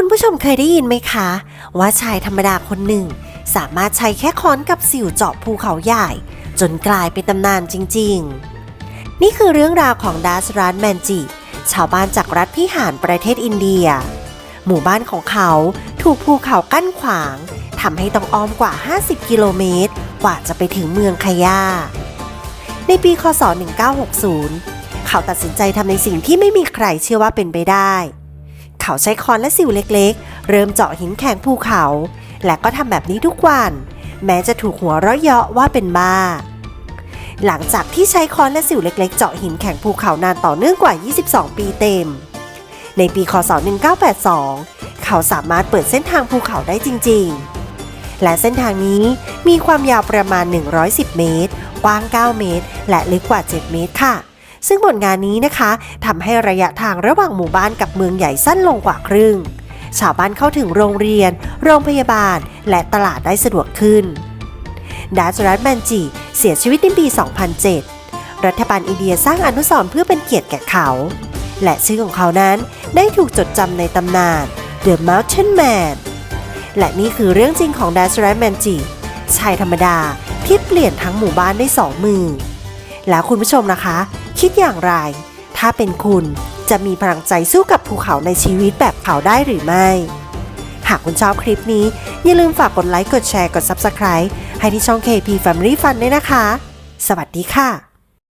คุณผู้ชมเคยได้ยินไหมคะ ว่าชายธรรมดาคนหนึ่ง สามารถใช้แค่ค้อนกับสิวเจาะภูเขาใหญ่ จนกลายเป็นตำนานจริง ๆ นี่คือเรื่องราวของดัสรันแมนจิ ชาวบ้านจากรัฐพิหารประเทศอินเดีย หมู่บ้านของเขาถูกภูเขากั้นขวางทำให้ต้องอ้อมกว่า 50 กิโลเมตร กว่าจะไปถึงเมืองคายา ในปี คศ 1960 เขาตัดสินใจทำในสิ่งที่ไม่มีใครเชื่อว่าเป็นไปได้ เขาใช้ค้อนและสิวเล็กๆ เริ่มเจาะหินแข็งภูเขา และก็ทำแบบนี้ทุกวัน แม้จะถูกหัวเราะเยาะว่าเป็นบ้า หลังจากที่ใช้ค้อนและสิวเล็ก ๆ เจาะหินแข็งภูเขานานต่อเนื่องกว่า 22 ปีเต็ม ในปีคศ 1982 เขาสามารถเปิดเส้นทางภูเขาได้จริง ๆ และเส้นทางนี้มีความยาวประมาณ 110 เมตร กว้าง 9 เมตร และลึกกว่า 7 เมตรค่ะ ซึ่งผลงานนี้นะคะทำให้ระยะทางระหว่างหมู่บ้านกับเมืองใหญ่สั้นลงกว่าครึ่ง ชาวบ้านเข้าถึงโรงเรียน โรงพยาบาล และตลาดได้สะดวกขึ้น ดาจรัตแมนจิเสียชีวิตในปี 2007 รัฐบาลอินเดียสร้างอนุสรณ์เพื่อเป็นเกียรติแก่เขา และชื่อของเขานั้นได้ถูกจดจำในตำนาน The Mountain Man และนี่คือเรื่องจริงของดาจรัตแมนจิชายธรรมดาที่เปลี่ยนทั้งหมู่บ้านได้สองมือ แล้วคุณผู้ชมนะคะ คิดอย่างไร ถ้าเป็นคุณจะมีพลังใจสู้กับภูเขาในชีวิตแบบเขาได้หรือไม่ หากคุณชอบคลิปนี้ อย่าลืมฝากกดไลค์ กดแชร์ กด Subscribe ให้ที่ช่อง KP Family Fun ด้วยนะคะ สวัสดีค่ะ